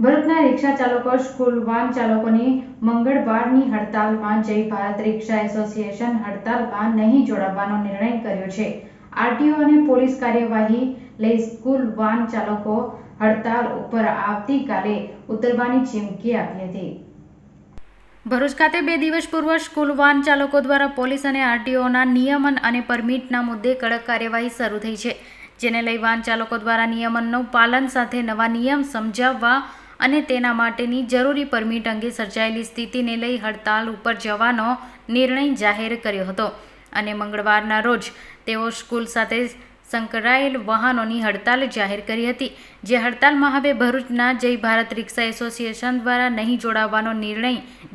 ભરૂચના રિક્ષા ચાલકો school van ચાલકોની મંગળવારની હડતાલમાં જય ભારત રિક્ષા એસોસિએશન હડતાલમાં નહીં જોડાવાનો નિર્ણય કર્યો છે. આરટીઓ અને પોલીસ કાર્યવાહી લઈ સ્કૂલ વાન ચાલકો હડતાલ ઉપર આવતીકાલે ઉતરવાની ચીમકી આપી હતી. ભરૂચ ખાતે બે દિવસ પૂર્વ સ્કૂલ વાન ચાલકો દ્વારા પોલીસ અને આરટીઓના નિયમન અને પરમિટના મુદ્દે કડક કાર્યવાહી શરૂ થઈ છે, જેને લઈ વાન ચાલકો દ્વારા નિયમનનું પાલન સાથે નવા નિયમ સમજાવવા અને તેના માટેની જરૂરી પરમિટ અંગે સર્જાયેલી સ્થિતિને લઈ હડતાલ ઉપર જવાનો નિર્ણય જાહેર કર્યો હતો. અને મંગળવારના રોજ તેઓ સ્કૂલ સાથે સંકળાયેલ વાહનોની હડતાલ જાહેર કરી હતી, જે હડતાલમાં હવે ભરૂચના જય ભારત રિક્ષા એસોસિએશન દ્વારા નહીં જોડાવાનો નિર્ણય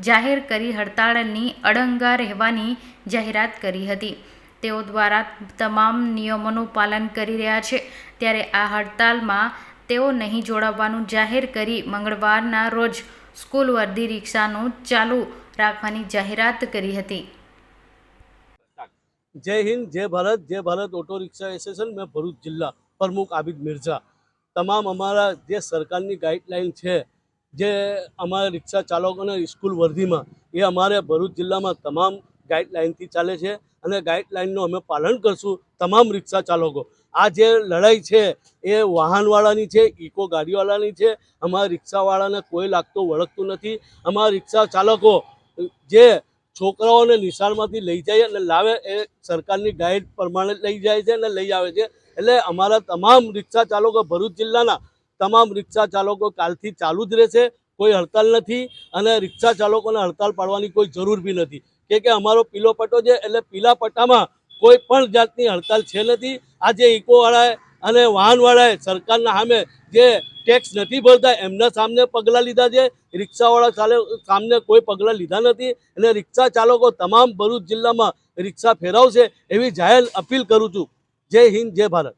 જાહેર કરી હડતાળની અડંગા રહેવાની જાહેરાત કરી હતી. તેઓ દ્વારા તમામ નિયમોનું પાલન કરી રહ્યા છે. ત્યારે આ હડતાલમાં તેઓ નહીં જોડાવવાનું જાહેર કરી મંગળવારના રોજ સ્કૂલ વર્દી રિક્ષાનું ચાલુ રાખવાની જાહેરાત કરી હતી. જય હિન્દ, જય ભારત જય ભારત ઓટો રિક્ષા એસોસિએશન, મેં ભરૂચ જિલ્લા પ્રમુખ આબિદ મિર્ઝા. તમામ અમારા જે સરકારની ગાઈડલાઈન છે, જે અમારા રિક્ષા ચાલકોને સ્કૂલ વર્ધીમાં એ અમારે ભરૂચ જિલ્લામાં તમામ ગાઈડલાઈનથી ચાલે છે અને ગાઈડલાઈનનું અમે પાલન કરશું તમામ રિક્ષા ચાલકો. આ જે લડાઈ છે એ વાહનવાળાની છે, ઇકો ગાડીવાળાની છે. અમારા રિક્ષાવાળાને કોઈ લાગતું વળગતું નથી. અમારા રિક્ષા ચાલકો જે છોકરાઓને નિશાળમાંથી લઈ જાય અને લાવે એ સરકારની ગાઈડ પ્રમાણે લઈ જાય છે અને લઈ આવે છે. એટલે અમારા તમામ રિક્ષા ચાલકો ભરૂચ જિલ્લાના તમામ રિક્ષા ચાલકો કાલથી ચાલુ જ રહેશે. કોઈ હડતાલ નથી અને રિક્ષા ચાલકોને હડતાલ પાડવાની કોઈ જરૂર બી નથી. કે અમારો પીલો પટ્ટો છે એટલે પીલા પટ્ટામાં કોઈ પણ જાતની હડતાલ છે નથી. આજે ઇકોવાળાએ અને વાહનવાળાએ સરકારના સામે જે ટેક્સ નથી ભરતા, એમના સામે પગલાં લીધા છે. રિક્ષાવાળા ચાલે સામે કોઈ પગલાં લીધા નથી અને રિક્ષા ચાલકો તમામ ભરૂચ જિલ્લામાં રિક્ષા ફેરવશે એવી જાહેર અપીલ કરું છું. જય હિન્દ, જય ભારત.